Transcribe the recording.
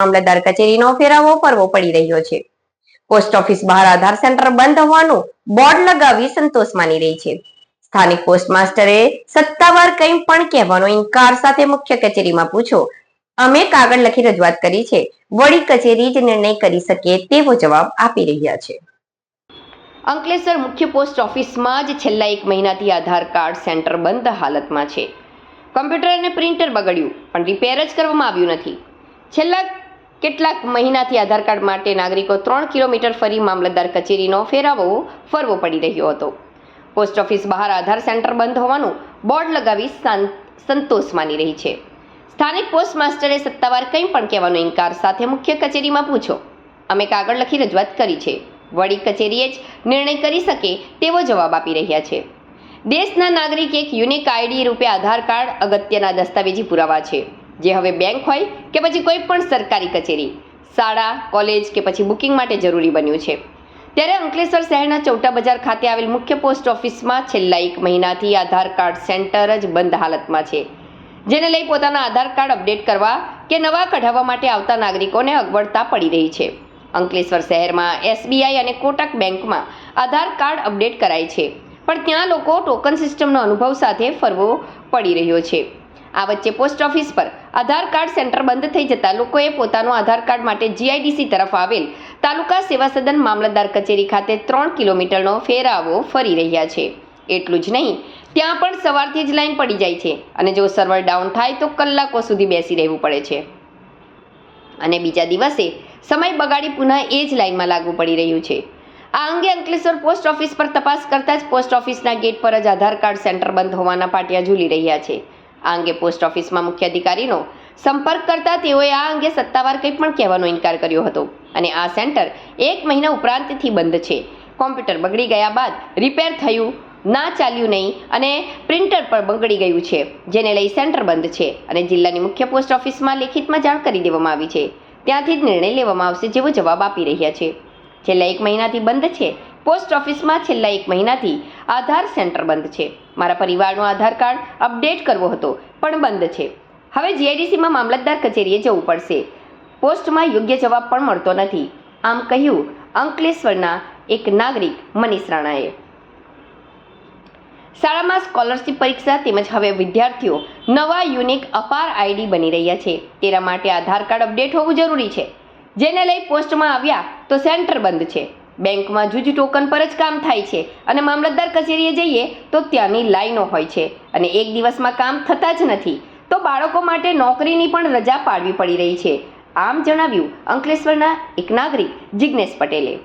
મામલતદાર કચેરીનો ફેરાવો કરવો પડી રહ્યો છે. પોસ્ટ ઓફિસ બહાર આધાર સેન્ટર બંધ હોવાનું બોર્ડ લગાવી સંતોષ માની રહી છે. સ્થાનિક પોસ્ટ માસ્ટરે સત્તાવાર કંઈ પણ કહેવાનો ઇનકાર સાથે મુખ્ય કચેરીમાં પૂછો અમે કાગળ લખી રજૂઆત કરી છે. વડી કચેરી જ નિર્ણય કરી શકે તેવો જવાબ આપી રહ્યા છે. અંકલેશ્વર મુખ્ય પોસ્ટ ઓફિસમાં જ છેલ્લા એક મહિનાથી આધાર કાર્ડ સેન્ટર બંધ હાલતમાં છે. કમ્પ્યુટર અને પ્રિન્ટર બગડ્યું, પણ રિપેર જ કરવામાં આવ્યું નથી. છેલ્લા કેટલાક મહિનાથી આધાર કાર્ડ માટે નાગરિકો ત્રણ કિલોમીટર ફરી મામલતદાર કચેરીનો ફેરાવો ફરવો પડી રહ્યો હતો. પોસ્ટ ઓફિસ બહાર આધાર સેન્ટર બંધ હોવાનું બોર્ડ લગાવી સંતોષ માની રહી છે. સ્થાનિક પોસ્ટ માસ્ટરે સત્તાવાર કંઈ પણ કહેવાનો ઇનકાર સાથે મુખ્ય કચેરીમાં પૂછો અમે કાગળ લખી રજૂઆત કરી છે. વડી કચેરીએ જ નિર્ણય કરી શકે તેવો જવાબ આપી રહ્યા છે. દેશના નાગરિક એક યુનિક આઈડી રૂપે આધાર કાર્ડ અગત્યના દસ્તાવેજી પુરાવા છે. જે હવે બેંક હોય કે પછી કોઈ પણ સરકારી કચેરી, શાળા કોલેજ કે પછી બુકિંગ માટે જરૂરી બન્યું છે. ત્યારે અંકલેશ્વર શહેરના ચૌટા બજાર ખાતે આવેલ મુખ્ય પોસ્ટ ઓફિસમાં છેલ્લા એક મહિનાથી આધાર કાર્ડ સેન્ટર જ બંધ હાલતમાં છે. જેને લઈ પોતાના આધાર કાર્ડ અપડેટ કરવા કે નવા કઢાવવા માટે આવતા નાગરિકોને અગવડતા પડી રહી છે. અંકલેશ્વર શહેરમાં એસબીઆઈ અને કોટક બેંકમાં આધાર કાર્ડ અપડેટ કરાય છે. પણ ત્યાં લોકો ટોકન સિસ્ટમનો અનુભવ સાથે ફરવો પડી રહ્યો છે. આ વચ્ચે પોસ્ટ ઓફિસ પર આધાર કાર્ડ સેન્ટર બંધ થઈ જતા લોકોએ પોતાનું આધાર કાર્ડ માટે જીઆઈડીસી તરફ આવેલ. તાલુકા સેવા સદન મામલતદાર કચેરી ખાતે ત્રણ કિલોમીટરનો ફેરાવો ફરી રહ્યા છે. એટલું જ નહીં, ત્યાં પણ સવારથી જ લાઈન પડી જાય છે અને જો સર્વર ડાઉન થાય તો કલાકો સુધી બેસી રહેવું પડે છે. અને બીજા દિવસે સમય બગાડી પુનઃ એ જ લાઈનમાં લાગવું પડી રહ્યું છે. આ અંગે અંકલેશ્વર પોસ્ટ ઓફિસ પર તપાસ કરતાં જ પોસ્ટ ઓફિસના ગેટ પર જ આધાર કાર્ડ સેન્ટર બંધ હોવાના પાટિયા ઝૂલી રહ્યા છે. આ અંગે પોસ્ટ ઓફિસમાં મુખ્ય અધિકારીનો સંપર્ક કરતા તેઓએ આ અંગે સત્તાવાર કંઈ પણ કહેવાનો ઇનકાર કર્યો હતો. અને આ સેન્ટર એક મહિના ઉપરાંતથી બંધ છે. કોમ્પ્યુટર બગડી ગયા બાદ રિપેર થયું, ના ચાલ્યું નહીં અને પ્રિન્ટર પણ બગડી ગયું છે, જેને લઈ સેન્ટર બંધ છે અને જિલ્લાની મુખ્ય પોસ્ટ ઓફિસમાં લેખિતમાં જાણ કરી દેવામાં આવી છે. ત્યાંથી જ નિર્ણય લેવામાં આવશે જેવો જવાબ આપી રહ્યા છે. છેલ્લા એક મહિનાથી બંધ છે પોસ્ટ ઓફિસમાં છેલ્લા એક મહિનાથી આધાર સેન્ટર બંધ છે. મારા પરિવારનો આધાર કાર્ડ અપડેટ કરવો હતો, પણ બંધ છે. હવે જીઆઈડીસીમાં મામલતદાર કચેરીએ જવું પડશે. પોસ્ટમાં યોગ્ય જવાબ પણ મળતો નથી. આમ કહ્યું, અંકલેશ્વરના એક નાગરિક મનીષ રાણાએ. શાળામાં સ્કોલરશિપ પરીક્ષા તેમજ હવે વિદ્યાર્થીઓ નવા યુનિક અપાર આઈડી બની રહ્યા છે. તેના માટે આધાર કાર્ડ અપડેટ હોવું જરૂરી છે. જેને લઈ પોસ્ટમાં આવ્યા તો સેન્ટર બંધ છે. બેંકમાં જૂજ ટોકન પર જ કામ થાય છે અને મામલતદાર કચેરીએ જઈએ તો ત્યાંની લાઈનો હોય છે અને એક દિવસમાં કામ થતા જ નથી. તો બાળકો માટે નોકરીની પણ રજા પાડવી પડી રહી છે. આમ જણાવ્યું અંકલેશ્વરના એક નાગરિક જિજ્ઞેશ પટેલે.